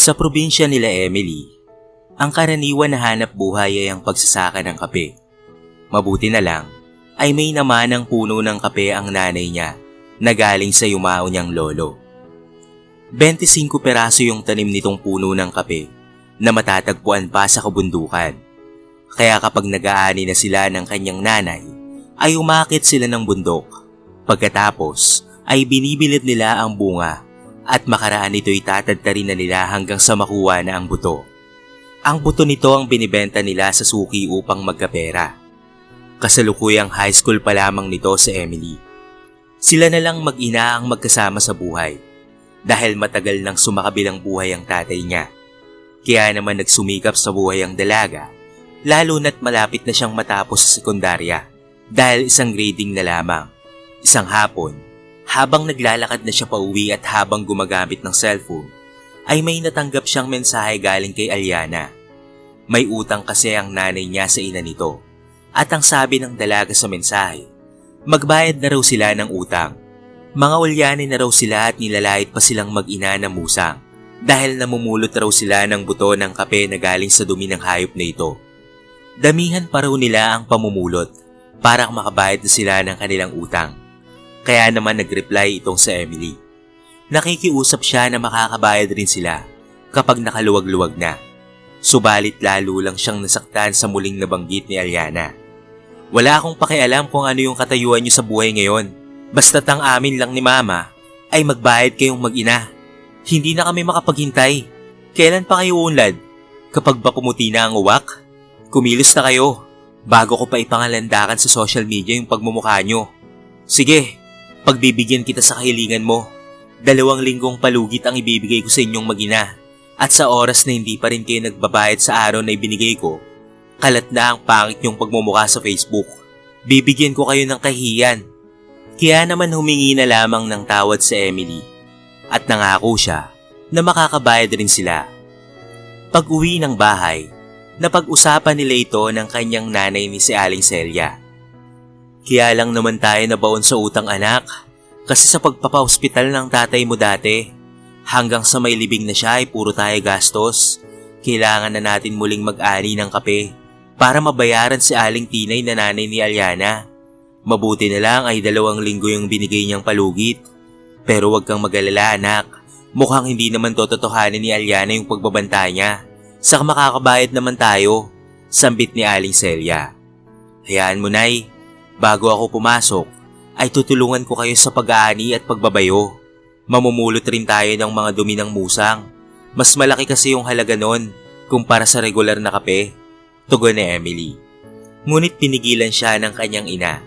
Sa probinsya nila Emily, ang karaniwan na hanap buhay ay ang pagsasaka ng kape. Mabuti na lang ay may naman ng puno ng kape ang nanay niya na galing sa yumao niyang lolo. 25 peraso yung tanim nitong puno ng kape na matatagpuan pa sa kabundukan. Kaya kapag nag-aani na sila ng kanyang nanay, ay umakit sila ng bundok. Pagkatapos ay binibilid nila ang bunga at makaraan ito'y tatadtarin na nila hanggang sa makuha na ang buto. Ang buto nito ang binibenta nila sa suki upang magkapera. Kasalukuyang high school pa lamang nito si Emily. Sila na lang mag-ina ang magkasama sa buhay dahil matagal nang sumakabilang buhay ang tatay niya. Kaya naman nagsumikap sa buhay ang dalaga, lalo na't malapit na siyang matapos sa sekundarya dahil isang grading na lamang. Isang hapon, habang naglalakad na siya pauwi at habang gumagamit ng cellphone, ay may natanggap siyang mensahe galing kay Aliana. May utang kasi ang nanay niya sa ina nito. At ang sabi ng dalaga sa mensahe, magbayad na raw sila ng utang. Mga ulyanin na raw sila at nilalait pa silang mag-ina ng musang dahil namumulot raw sila ng buto ng kape na galing sa dumi ng hayop na ito. Damihan pa raw nila ang pamumulot para makabayad na sila ng kanilang utang. Kaya naman nag-reply itong sa Emily. Nakikiusap siya na makakabayad rin sila kapag nakaluwag-luwag na. Subalit lalo lang siyang nasaktan sa muling nabanggit ni Aliana. Wala akong pakialam kung ano yung katayuan niyo sa buhay ngayon. Basta't ang amin lang ni Mama ay magbayad kayong mag-ina. Hindi na kami makapaghintay. Kailan pa kayo unlad? Kapag ba pumuti na ang uwak? Kumilos na kayo bago ko pa ipangalandakan sa social media yung pagmumukha nyo. Sige, pagbibigyan kita sa kahilingan mo. Dalawang linggong palugit ang ibibigay ko sa inyong magina. At sa oras na hindi pa rin kayo nagbabayad sa araw na ibinigay ko, kalat na ang pangit niyong pagmumukha sa Facebook. Bibigyan ko kayo ng kahiyan. Kaya naman humingi na lamang ng tawad sa Emily. At nangako siya na makakabayad rin sila. Pag uwi ng bahay, napag-usapan nila ito ng kanyang nanay ni si Aling Celia. Kaya lang naman tayo nabaon sa utang anak kasi sa pagpapa-hospital ng tatay mo dati, hanggang sa may libing na siya ay puro tayo gastos. Kailangan na natin muling mag-ani ng kape para mabayaran si Aling Tinay na nanay ni Aliana. Mabuti na lang ay dalawang linggo yung binigay niyang palugit. Pero wag kang mag-alala anak, mukhang hindi naman tototohanin ni Aliana yung pagbabanta niya. Saka makakabayad naman tayo, sambit ni Aling Celia. Hayaan mo nay, bago ako pumasok, ay tutulungan ko kayo sa pag-aani at pagbabayo. Mamumulot rin tayo ng mga dumi ng musang. Mas malaki kasi yung halaga nun kumpara sa regular na kape. Tugon ni Emily. Ngunit pinigilan siya ng kanyang ina.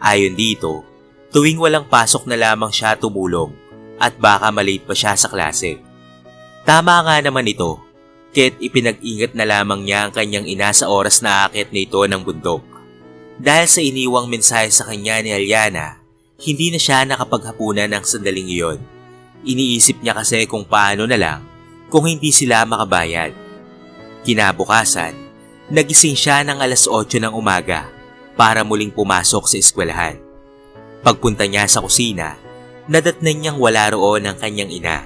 Ayon dito, tuwing walang pasok na lamang siya tumulong at baka malate pa siya sa klase. Tama nga naman ito, kaya't ipinag-ingat na lamang niya ang kanyang ina sa oras na akit na ito ng bundok. Dahil sa iniwang mensahe sa kanya ni Aliana, hindi na siya nakapaghapunan ng sandaling iyon. Iniisip niya kasi kung paano na lang kung hindi sila makabayad. Kinabukasan, nagising siya ng alas 8 ng umaga para muling pumasok sa eskwelahan. Pagpunta niya sa kusina, nadatnan niyang wala roon ang kanyang ina.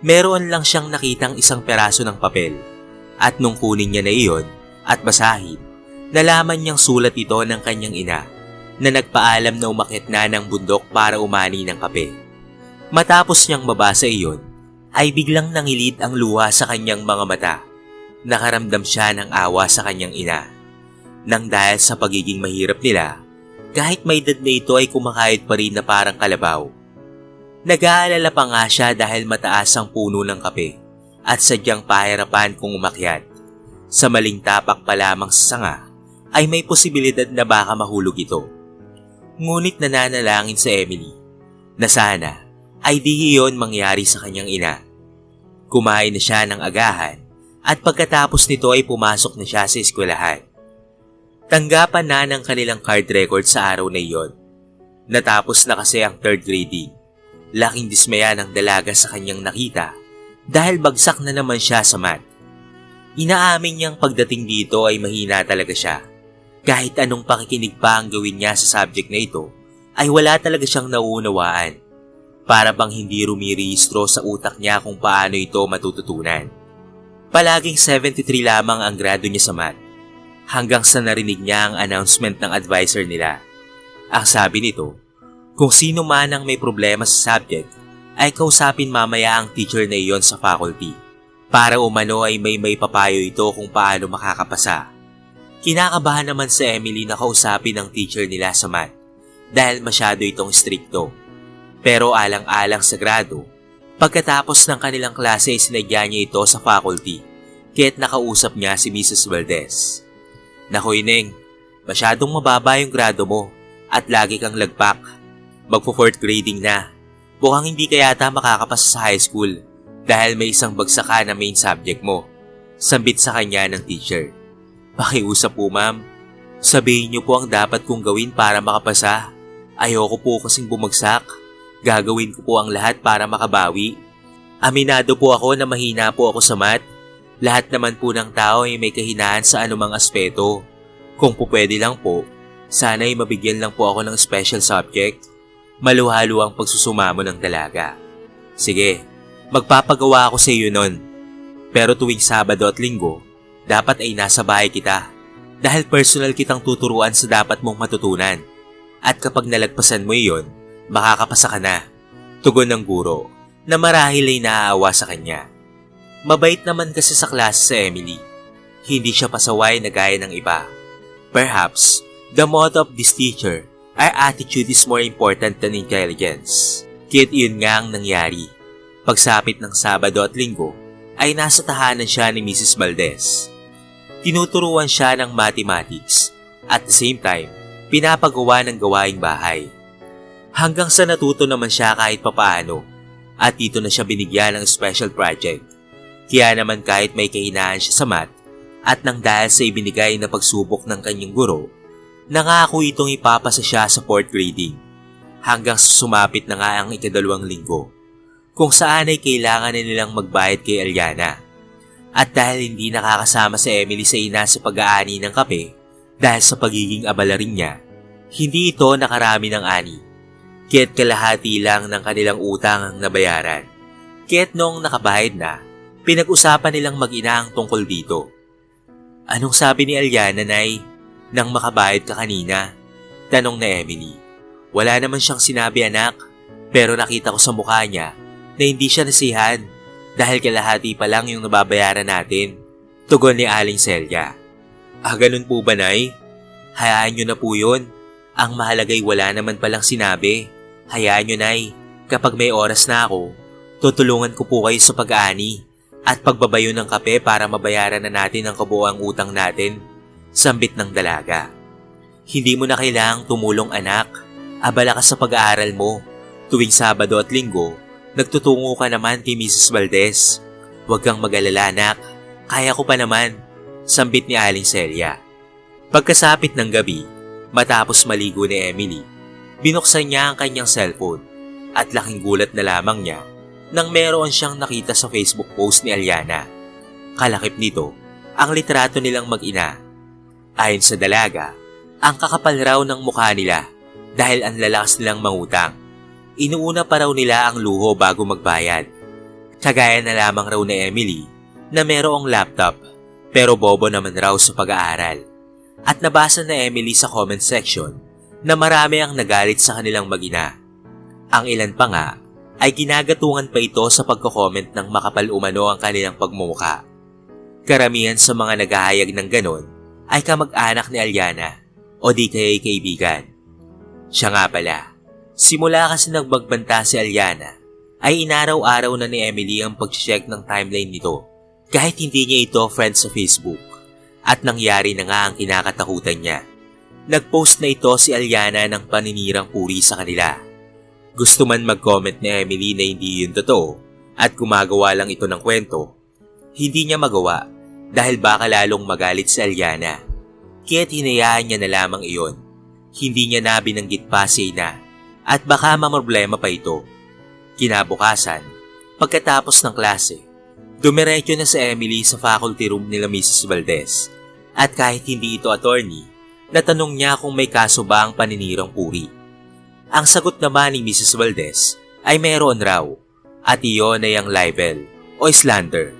Meron lang siyang nakitang isang peraso ng papel at nung kunin niya na iyon at basahin, nalaman niyang sulat ito ng kanyang ina na nagpaalam na umakit na ng bundok para umani ng kape. Matapos niyang mabasa iyon, ay biglang nangilid ang luha sa kanyang mga mata. Nakaramdam siya ng awa sa kanyang ina. Nang dahil sa pagiging mahirap nila, kahit may edad na ito ay kumakayod pa rin na parang kalabaw. Nag-aalala pa nga siya dahil mataas ang puno ng kape at sadyang pahirapan kung umakyat. Sa maling tapak pa lamang sa sanga, ay may posibilidad na baka mahulog ito. Ngunit nananalangin sa Emily na sana ay di iyon mangyari sa kanyang ina. Kumain na siya ng agahan at pagkatapos nito ay pumasok na siya sa eskwelahan. Tanggapan na ng kanilang card record sa araw na iyon. Natapos na kasi ang third grading. Laking dismaya ng dalaga sa kanyang nakita dahil bagsak na naman siya sa math. Inaamin niyang pagdating dito ay mahina talaga siya. Kahit anong pakikinig pa ang gawin niya sa subject na ito, ay wala talaga siyang nauunawaan. Para bang hindi rumirehistro sa utak niya kung paano ito matututunan. Palaging 73 lamang ang grado niya sa math hanggang sa narinig niya ang announcement ng advisor nila. Ang sabi nito, kung sino man ang may problema sa subject ay kausapin mamaya ang teacher na iyon sa faculty para umano ay may may papayo ito kung paano makakapasa. Kinakabahan naman si Emily na kausapin ang teacher nila sa math dahil masyado itong stricto. Pero alang-alang sa grado, pagkatapos ng kanilang klase ay sinadya niya ito sa faculty kaya't nakausap niya si Mrs. Valdez. Naku Ineng, masyadong mababa yung grado mo at lagi kang lagpak. Magpo fourth grading na. Mukhang hindi ka yata makakapasa sa high school dahil may isang bagsak ka na main subject mo. Sambit sa kanya ng teacher. Pakiusap po ma'am. Sabihin niyo po ang dapat kong gawin para makapasa. Ayoko po kasing bumagsak. Gagawin ko po ang lahat para makabawi. Aminado po ako na mahina po ako sa math. Lahat naman po ng tao ay may kahinaan sa anumang aspeto. Kung po pwede lang po, sana ay mabigyan lang po ako ng special subject. Maluhalo ang pagsusumamo ng dalaga. Sige, magpapagawa ako sa iyo nun. Pero tuwing Sabado at Linggo, dapat ay nasa bahay kita. Dahil personal kitang tuturuan sa dapat mong matutunan. At kapag nalagpasan mo iyon, makakapasa ka na. Tugon ng guro na marahil ay naaawa sa kanya. Mabait naman kasi sa klase si Emily. Hindi siya pasaway na gaya ng iba. Perhaps, the motto of this teacher, our attitude is more important than intelligence. Kit yun nga ang nangyari. Pagsapit ng Sabado at Linggo, ay nasa tahanan siya ni Mrs. Valdez. Tinuturuan siya ng mathematics at the same time, pinapagawa ng gawaing bahay. Hanggang sa natuto naman siya kahit papaano at dito na siya binigyan ng special project. Kaya naman kahit may kahinaan siya sa math at nang dahil sa ibinigay na pagsubok ng kanyang guro, nangako itong ipapasa siya sa fourth grading hanggang sumapit na nga ang ikadalawang linggo kung saan ay kailangan na nilang magbayad kay Aliana. At dahil hindi nakakasama si Emily sa ina sa pag-aani ng kape dahil sa pagiging abala rin niya, hindi ito nakarami ng ani. Kaya't kalahati lang ng kanilang utang ang nabayaran. Kaya't noong nakabayad na, Pinag-usapan nilang mag-ina ang tungkol dito. Anong sabi ni Aliana, Nay, nang makabayad ka kanina? Tanong na Emily. Wala naman siyang sinabi anak, pero nakita ko sa mukha niya na hindi siya nasihan dahil kalahati pa lang yung nababayaran natin. Tugon ni Aling Celia. Ah, ganun po ba, Nay? Hayaan niyo na po yun. Ang mahalagay wala naman palang sinabi. Hayaan niyo, Nay. Kapag may oras na ako, tutulungan ko po kayo sa pag-aani at pagbabayo ng kape para mabayaran na natin ang kabuoang utang natin, sambit ng dalaga. Hindi mo na kailangang tumulong anak, abala ka sa pag-aaral mo. Tuwing Sabado at Linggo, nagtutungo ka naman kay Mrs. Valdez. Huwag kang mag-alala anak, kaya ko pa naman, sambit ni Aling Celia. Pagkasapit ng gabi, matapos maligo ni Emily, binuksan niya ang kanyang cellphone at laking gulat na lamang niya nang meron siyang nakita sa Facebook post ni Aliana. Kalakip nito, ang litrato nilang mag-ina. Ayon sa dalaga, ang kakapal raw ng mukha nila dahil ang lalakas nilang mangutang. Inuuna pa raw nila ang luho bago magbayad. Kagaya na lamang raw ni Emily na merong laptop pero bobo naman raw sa pag-aaral. At nabasa na Emily sa comment section na marami ang nagalit sa kanilang magina. Ang ilan pa nga ay ginagatungan pa ito sa pagko-comment ng makapal umano ang kanilang pagmumuka. Karamihan sa mga naghahayag ng ganon ay kamag-anak ni Aliana o di kaya kaibigan. Siya nga pala, simula kasi nagbagbanta si Aliana ay inaraw-araw na ni Emily ang pag-check ng timeline nito kahit hindi niya ito friend sa Facebook. At nangyari na nga ang kinakatakutan niya. Nag-post na ito si Aliana ng paninirang puri sa kanila gusto man mag-comment ni Emily na hindi yun totoo at gumagawa lang ito ng kwento, hindi niya magawa dahil baka lalong magalit si Aliana. Kaya't hinayaan niya na lamang iyon. Hindi niya na binanggit pa si Ina at baka mamroblema pa ito. Kinabukasan, pagkatapos ng klase, dumiretso na si Emily sa faculty room nila Mrs. Valdez at kahit hindi ito attorney, natanong niya kung may kaso ba ang paninirang puri. Ang sagot naman ni Mrs. Valdez ay meron raw at iyon ay ang libel o slander.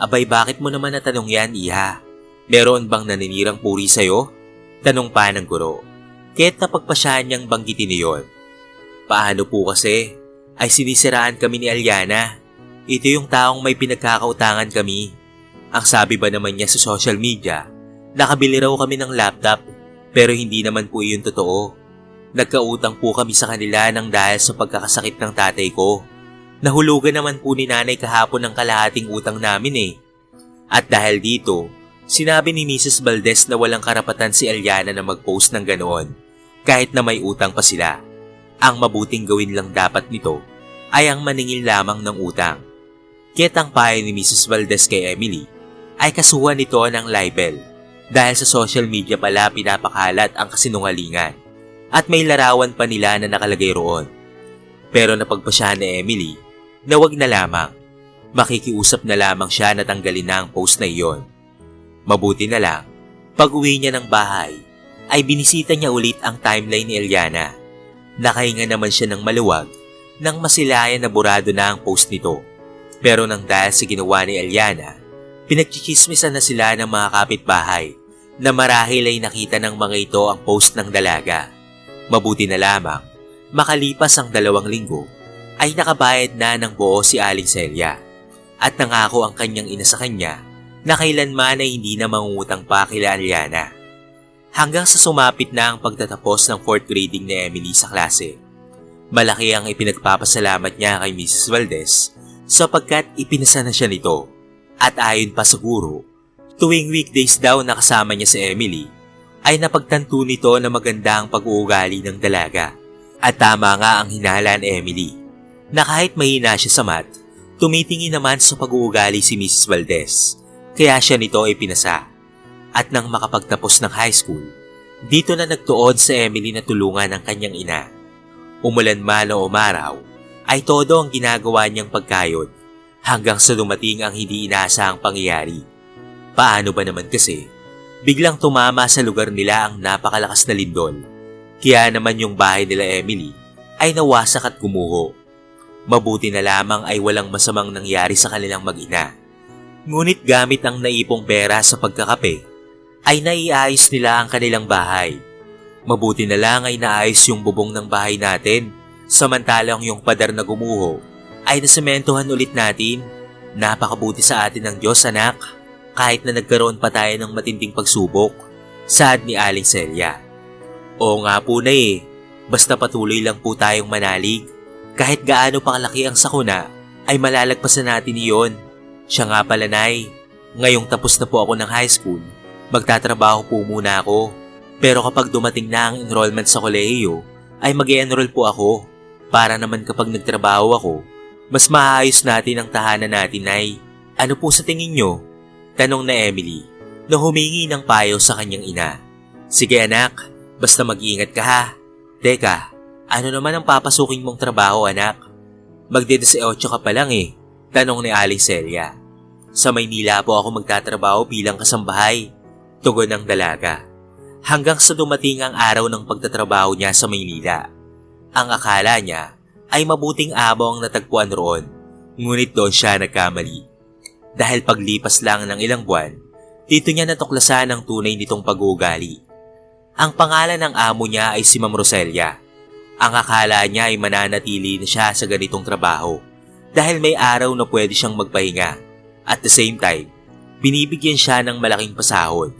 Abay bakit mo naman natanong yan, Iha? Meron bang naninirang puri sa'yo? Tanong pa ng guro. Kaya't napagpasyahan niyang banggitin niyon. Paano po kasi? Ay sinisiraan kami ni Aliana. Ito yung taong may pinagkakautangan kami. Ang sabi ba naman niya sa social media, nakabili raw kami ng laptop pero hindi naman po iyon totoo. Nagkautang po kami sa kanila ng dahil sa pagkakasakit ng tatay ko. Nahulugan naman po ni nanay kahapon ng kalahating utang namin eh. At dahil dito, sinabi ni Mrs. Valdez na walang karapatan si Eliana na mag-post ng ganoon kahit na may utang pa sila. Ang mabuting gawin lang dapat nito ay ang maningil lamang ng utang. Kaya't ang payo ni Mrs. Valdez kay Emily ay kasuhan nito ng libel dahil sa social media pala pinapakalat ang kasinungalingan at may larawan pa nila na nakalagay roon. Pero napagpasyahan ni Emily na wag na lamang. Makikiusap na lamang siya na tanggalin na ang post na iyon. Mabuti na lang, pag uwi niya ng bahay, ay binisita niya ulit ang timeline ni Eliana. Nakahinga naman siya ng maluwag nang masilayan na burado na ang post nito. Pero nang dahil sa ginawa ni Eliana, pinagchichismisan na sila ng mga kapitbahay na marahil ay nakita ng mga ito ang post ng dalaga. Mabuti na lamang, makalipas ang dalawang linggo, ay nakabayad na ng buo si Aling Celia at nangako ang kanyang ina sa kanya na kailanman ay hindi na mangungutang pa kila Aliana. Hanggang sa sumapit na ang pagtatapos ng fourth grading ni Emily sa klase. Malaki ang ipinagpapasalamat niya kay Mrs. Valdez sapagkat ipinasa na siya nito. At ayon pa sa guro, tuwing weekdays daw nakasama niya si Emily, ay napagtanto nito na maganda ang pag-uugali ng dalaga. At tama nga ang hinala ni Emily na kahit mahina siya sa mat, tumitingin naman sa pag-uugali si Mrs. Valdez. Kaya siya nito ay pinasa. At nang makapagtapos ng high school, dito na nagtuon sa Emily na tulungan ang kanyang ina. Umulan man o umaraw, ay todo ang ginagawa niyang pagkayod hanggang sa dumating ang hindi inaasahang pangyayari. Paano ba naman kasi? Biglang tumama sa lugar nila ang napakalakas na lindol. Kaya naman yung bahay nila Emily ay nawasak at gumuho. Mabuti na lamang ay walang masamang nangyari sa kanilang mag-ina. Ngunit gamit ang naipong pera sa pagkakape, ay naiayos nila ang kanilang bahay. Mabuti na lang ay naayos yung bubong ng bahay natin, samantalang yung padar na gumuho ay nasementohan ulit natin. Napakabuti sa atin ng Diyos anak, kahit na nagkaroon pa tayo ng matinding pagsubok. Sad ni Aling Celia. Oo nga po na eh, basta patuloy lang po tayong manalig. Kahit gaano pa kalaki ang sakuna, ay malalagpasan natin iyon. Siya nga pala, Nay. Ngayong tapos na po ako ng high school, magtatrabaho po muna ako. Pero kapag dumating na ang enrollment sa kolehiyo, ay mag enroll po ako. Para naman kapag nagtrabaho ako, mas maayos natin ang tahanan natin, Nay. Ano po sa tingin nyo? Tanong na Emily na humingi ng payo sa kanyang ina. Sige anak, basta mag-iingat ka ha. Teka, ano naman ang papasukin mong trabaho anak? Magdede sa 8 ka pa lang eh, tanong ni Aling Celia. Sa Maynila po ako magtatrabaho bilang kasambahay, tugon ng dalaga. Hanggang sa dumating ang araw ng pagtatrabaho niya sa Maynila. Ang akala niya ay mabuting amo ang natagpuan roon, ngunit doon siya nagkamali. Dahil paglipas lang ng ilang buwan, dito niya natuklasan ang tunay nitong pag-uugali. Ang pangalan ng amo niya ay si Ma'am Roselia. Ang akala niya ay mananatili na siya sa ganitong trabaho dahil may araw na pwede siyang magpahinga. At the same time, binibigyan siya ng malaking pasahod.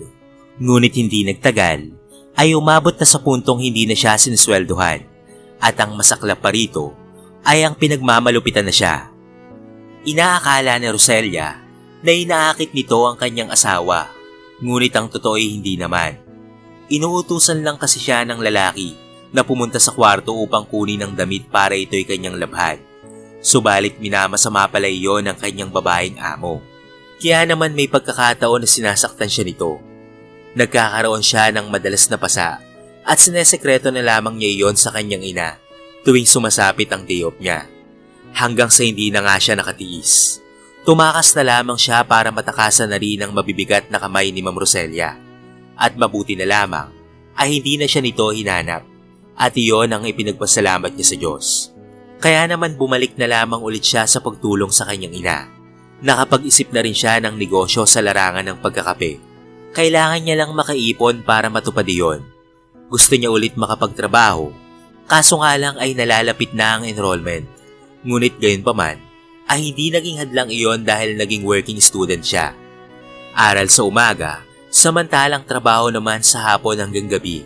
Ngunit hindi nagtagal, ay umabot na sa puntong hindi na siya sinisweldohan. At ang masaklap pa rito ay ang pinagmamalupitan na siya. Inaakala ni Roselia na inaakit nito ang kanyang asawa, ngunit ang totoo ay hindi naman. Inuutusan lang kasi siya ng lalaki na pumunta sa kwarto upang kunin ang damit para ito'y kanyang labhan. Subalit minamasama pala iyon ng kanyang babaeng amo. Kaya naman may pagkakataon na sinasaktan siya nito. Nagkakaroon siya ng madalas na pasa at sinesekreto na lamang niya iyon sa kanyang ina tuwing sumasapit ang day off niya. Hanggang sa hindi na nga siya nakatiis. Tumakas na lamang siya para matakasan na rin ang mabibigat na kamay ni Ma'am Roselia. At mabuti na lamang ay hindi na siya nito hinanap at iyon ang ipinagpasalamat niya sa Diyos. Kaya naman bumalik na lamang ulit siya sa pagtulong sa kanyang ina. Nakapag-isip na rin siya ng negosyo sa larangan ng pagkakape. Kailangan niya lang makaipon para matupad iyon. Gusto niya ulit makapagtrabaho, kaso nga lang ay nalalapit na ang enrollment. Ngunit gayon pa man, ay hindi naging hadlang iyon dahil naging working student siya. Aral sa umaga, samantalang trabaho naman sa hapon hanggang gabi.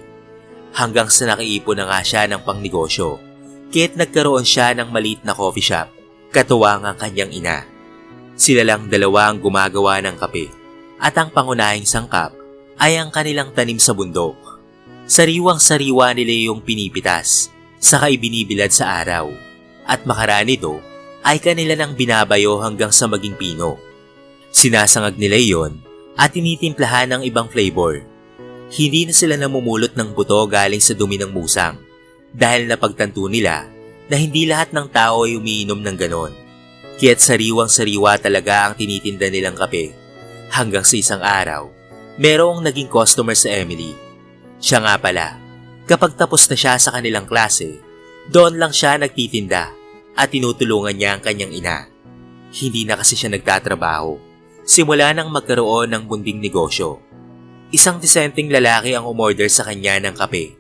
Hanggang sa nakaipon na nga siya ng pangnegosyo. Kaya't nagkaroon siya ng maliit na coffee shop, katuwang ang kanyang ina. Sila lang dalawa ang gumagawa ng kape, at ang pangunahing sangkap ay ang kanilang tanim sa bundok. Sariwang-sariwa nila yung pinipitas, saka ibinibilad sa araw, at makaraan nito ay kanila nang binabayo hanggang sa maging pino. Sinasangag nila iyon at tinitimplahan ng ibang flavor. Hindi na sila namumulot ng buto galing sa dumi ng musang dahil napagtanto nila na hindi lahat ng tao ay umiinom ng ganon. Kaya't sariwang-sariwa talaga ang tinitinda nilang kape. Hanggang sa isang araw, merong naging customer sa Emily. Siya nga pala, kapag tapos na siya sa kanilang klase, doon lang siya nagtitinda at tinutulungan niya ang kanyang ina. Hindi na kasi siya nagtatrabaho. Simula nang magkaroon ng bunding negosyo. Isang disenteng lalaki ang umorder sa kanya ng kape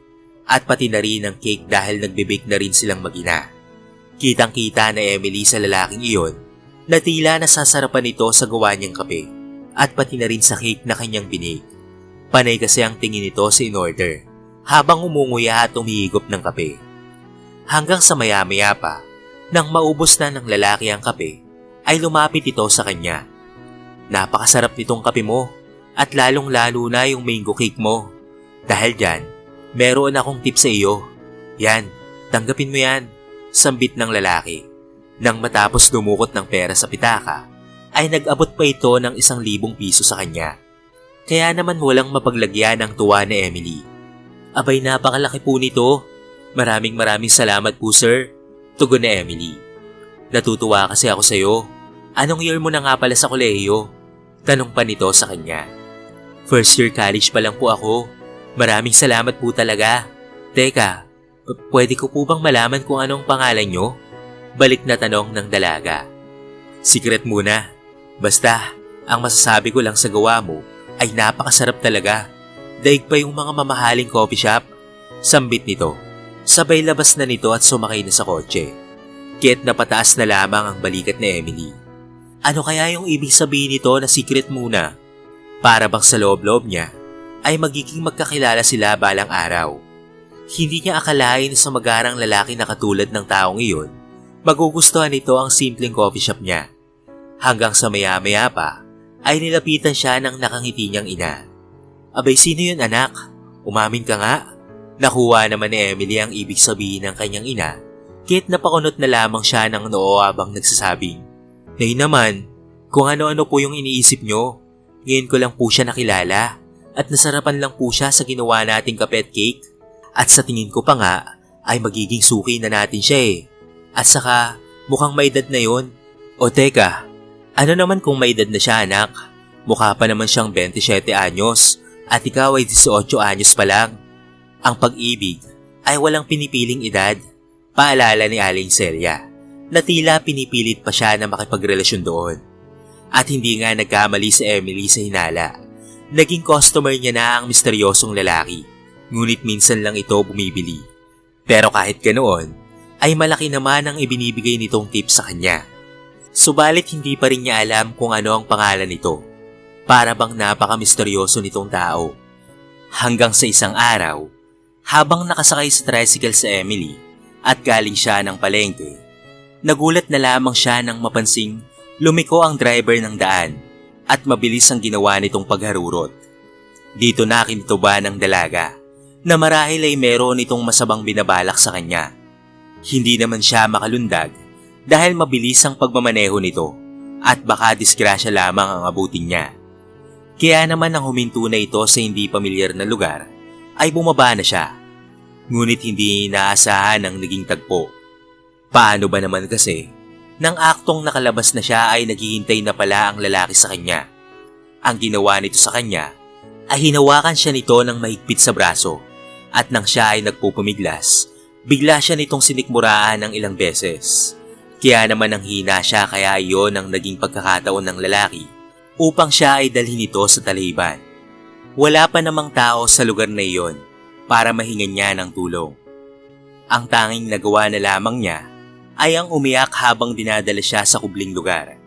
at pati na rin ng cake dahil nagbibake na rin silang magina. Kitang-kita na Emily sa lalaking iyon na tila nasasarapan ito sa gawa niyang kape at pati na rin sa cake na kanyang binake. Panay kasi ang tingin nito sa in-order habang umunguya at umihigop ng kape. Hanggang sa maya-maya pa, nang maubos na ng lalaki ang kape, ay lumapit ito sa kanya. Napakasarap nitong kape mo at lalong-lalo na yung mango cake mo. Dahil dyan, meron akong tip sa iyo. Yan, tanggapin mo yan. Sambit ng lalaki. Nang matapos dumukot ng pera sa pitaka, ay nag-abot pa ito ng isang libong piso sa kanya. Kaya naman walang mapaglagyan ang tuwa ni Emily. Abay napakalaki po nito. Maraming maraming salamat po sir. Tugon ni Emily. Natutuwa kasi ako sa iyo. Anong year mo na nga pala sa kolehiyo? Tanong pa nito sa kanya. First year college pa lang po ako. Maraming salamat po talaga. Teka, pwede ko po bang malaman kung anong pangalan nyo? Balik na tanong ng dalaga. Secret muna. Basta, ang masasabi ko lang sa gawa mo ay napakasarap talaga. Daig pa yung mga mamahaling coffee shop. Sambit nito. Sabay labas na nito at sumakay na sa kotse. Kaya't napataas na lamang ang balikat ni Emily. Ano kaya yung ibig sabihin nito na secret muna? Para bang sa loob-loob niya ay magiging magkakilala sila balang araw. Hindi niya akalain sa magarang lalaki na katulad ng taong iyon, magugustuhan nito ang simpleng coffee shop niya. Hanggang sa maya-maya pa, ay nilapitan siya ng nakangiti niyang ina. Abay sino yun anak? Umamin ka nga. Nakuha naman ni Emily ang ibig sabihin ng kanyang ina, kahit napakunot na lamang siya ng noo habang nagsasabing, Nay naman, kung ano-ano po yung iniisip nyo, ngayon ko lang po siya nakilala at nasarapan lang po siya sa ginawa nating kape at cake. At sa tingin ko pa nga, ay magiging suki na natin siya eh. At saka, mukhang may edad na yon. O teka, ano naman kung may edad na siya anak? Mukha pa naman siyang 27 anyos at ikaw ay 18 anyos pa lang. Ang pag-ibig ay walang pinipiling edad. Paalala ni Aling Celia na tila pinipilit pa siya na makipagrelasyon doon. At hindi nga nagkamali si Emily sa hinala. Naging customer niya na ang misteryosong lalaki. Ngunit minsan lang ito bumibili. Pero kahit ganoon, ay malaki naman ang ibinibigay nitong tip sa kanya. Subalit hindi pa rin niya alam kung ano ang pangalan nito. Para bang napaka-misteryoso nitong tao. Hanggang sa isang araw, habang nakasakay sa tricycle sa Emily at galing siya ng palengke, nagulat na lamang siya nang mapansing lumiko ang driver ng daan at mabilis ang ginawa nitong pagharurot. Dito na kinituba ng dalaga na marahil ay meron itong masabang binabalak sa kanya. Hindi naman siya makalundag dahil mabilis ang pagmamaneho nito at baka disgrasya lamang ang abutin niya. Kaya naman nang huminto na ito sa hindi pamilyar na lugar, ay bumaba na siya. Ngunit hindi inaasahan ang naging tagpo. Paano ba naman kasi, nang aktong nakalabas na siya ay naghihintay na pala ang lalaki sa kanya. Ang ginawa nito sa kanya ay hinawakan siya nito ng mahigpit sa braso at nang siya ay nagpupumiglas, Bigla siya nitong sinikmuraan ng ilang beses. Kaya naman ang hina siya kaya iyon ang naging pagkakataon ng lalaki upang siya ay dalhin ito sa Taliban. Wala pa namang tao sa lugar na iyon para mahingan niya ng tulong. Ang tanging nagawa na lamang niya ay ang umiyak habang dinadala siya sa kubling lugar.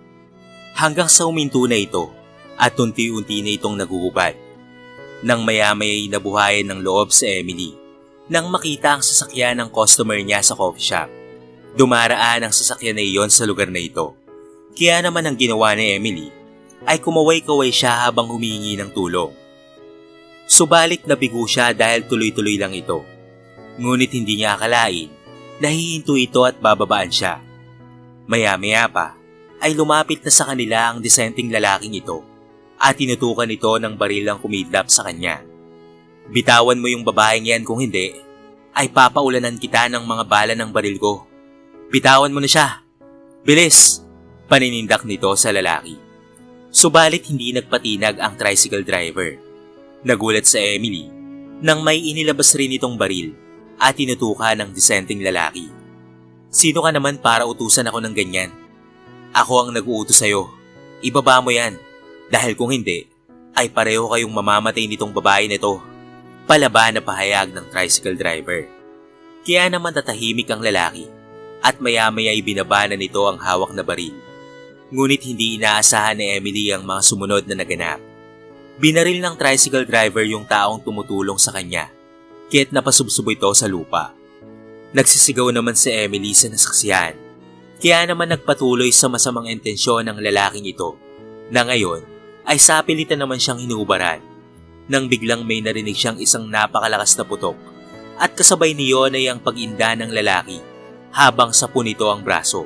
Hanggang sa uminto na ito at unti-unti na itong nagugubad. Nang maya-maya ay nabuhayan ng loob sa Emily nang makita ang sasakyan ng customer niya sa coffee shop. Dumaraan ang sasakyan na iyon sa lugar na ito. Kaya naman ang ginawa ni Emily ay kumaway-kaway siya habang humingi ng tulong. Subalit nabigo siya dahil tuloy-tuloy lang ito. Ngunit hindi niya akalain na hihinto ito at bababaan siya. Maya-maya pa ay lumapit na sa kanila ang disenteng lalaking ito at tinutukan ito ng barilang kumidlap sa kanya. Bitawan mo yung babaeng yan kung hindi, ay papaulanan kita ng mga bala ng baril ko. Bitawan mo na siya. Bilis! Paninindak nito sa lalaki. Subalit hindi nagpatinag ang tricycle driver. Nagulat sa Emily nang may inilabas rin itong baril at tinutukan ng disenteng lalaki. Sino ka naman para utusan ako ng ganyan? Ako ang nag-uutos sa'yo. Ibaba mo yan. Dahil kung hindi, ay pareho kayong mamamatay nitong babae nito. Palaba na pahayag ng tricycle driver. Kaya naman tatahimik ang lalaki at maya-maya ay binaba na nito ang hawak na baril. Ngunit hindi inaasahan ni Emily ang mga sumunod na naganap. Binaril ng tricycle driver yung taong tumutulong sa kanya, kaya't napasubsob ito sa lupa. Nagsisigaw naman si Emily sa nasaksiyan, kaya naman nagpatuloy sa masamang intensyon ng lalaking ito, na ngayon ay sapilitan naman siyang hinubaran, nang biglang may narinig siyang isang napakalakas na putok, at kasabay niyon ay ang pag-inda ng lalaki habang sapo nito ang braso.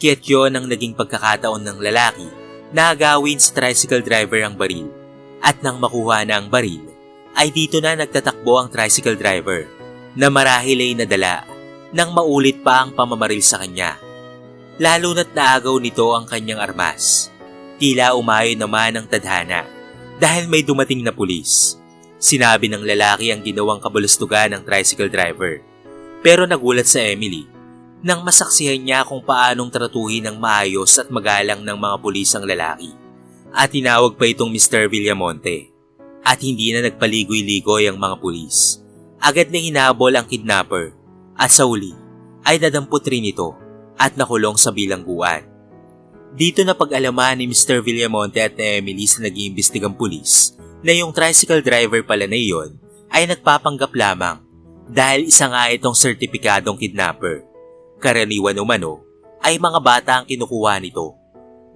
Kaya't yun ang naging pagkakataon ng lalaki na agawin sa tricycle driver ang baril. At nang makuha na ang baril, ay dito na nagtatakbo ang tricycle driver na marahil ay nadala nang maulit pa ang pamamaril sa kanya. Lalo na't naagaw nito ang kanyang armas. Tila umayon naman ang tadhana dahil may dumating na pulis. Sinabi ng lalaki ang ginawang kabulustugan ng tricycle driver. Pero nagulat sa Emily nang masaksihan niya kung paanong tratuhin ng maayos at magalang ng mga pulis ang lalaki. At tinawag pa itong Mr. Villamonte. At hindi na nagpaligoy-ligoy ang mga pulis. Agad na hinabol ang kidnapper at sa uli ay nadampot rin ito at nakulong sa bilangguan. Dito na pag-alaman ni Mr. Villamonte at ni Emily sa nag-iimbestigang pulis na yung tricycle driver pala na iyon ay nagpapanggap lamang dahil isa nga itong sertipikadong kidnapper karaniwan umano, ay mga bata ang kinukuha nito.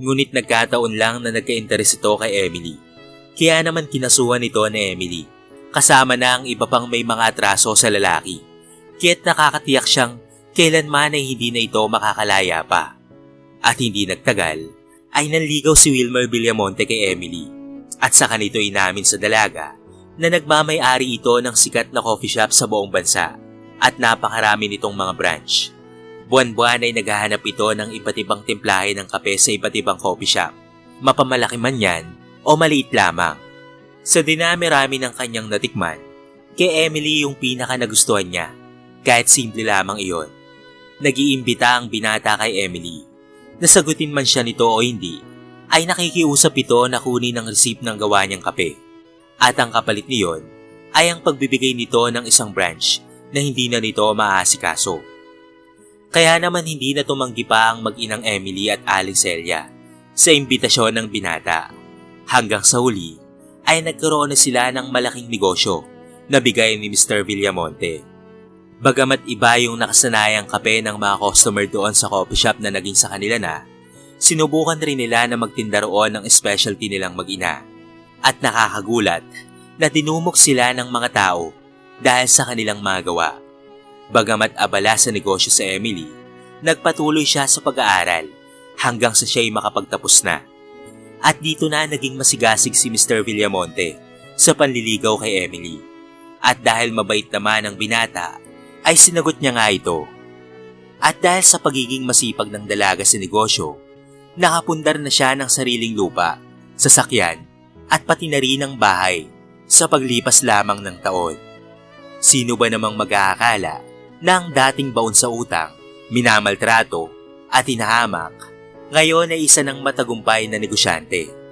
Ngunit nagkataon lang na nagka-interes ito kay Emily. Kaya naman kinasuhan ito ni Emily. Kasama na ang iba pang may mga atraso sa lalaki. Kaya't nakakatiyak siyang kailanman ay hindi na ito makakalaya pa. At hindi nagtagal, ay nanligaw si Wilmer Villamonte kay Emily. At sa kanito inamin sa dalaga na nagmamay-ari ito ng sikat na coffee shop sa buong bansa at napakarami nitong mga branch. Buwan-buwan ay naghahanap ito ng iba't ibang timplahe ng kape sa iba't ibang coffee shop. Mapamalaki man yan o maliit lamang. Sa dinami-rami ng kanyang natikman, kay Emily yung pinaka nagustuhan niya, kahit simple lamang iyon. Nagiimbita ang binata kay Emily. Nasagutin man siya nito o hindi, ay nakikiusap ito na kunin ang receipt ng gawa niyang kape. At ang kapalit niyon ay ang pagbibigay nito ng isang branch na hindi na nito maaasikaso. Kaya naman hindi na tumanggi pa ang mag-inang Emily at Aling Celia sa imbitasyon ng binata. Hanggang sa huli ay nagkaroon na sila ng malaking negosyo na bigay ni Mr. Villamonte. Bagamat iba yung nakasanayang kape ng mga customer doon sa coffee shop na naging sa kanila na, sinubukan rin nila na magtinda roon ng specialty nilang mag-ina. At nakakagulat na tinumok sila ng mga tao dahil sa kanilang magawa. Bagamat abala sa negosyo sa Emily, nagpatuloy siya sa pag-aaral hanggang sa siya'y makapagtapos na. At dito na naging masigasig si Mr. Villamonte sa panliligaw kay Emily. At dahil mabait naman ang binata, ay sinagot niya nga ito. At dahil sa pagiging masipag ng dalaga sa negosyo, nakapundar na siya ng sariling lupa, sasakyan, at pati na rin ng bahay sa paglipas lamang ng taon. Sino ba namang mag-aakala na ang dating baon sa utang, minamaltrato at hinahamak, ngayon ay isa ng matagumpay na negosyante.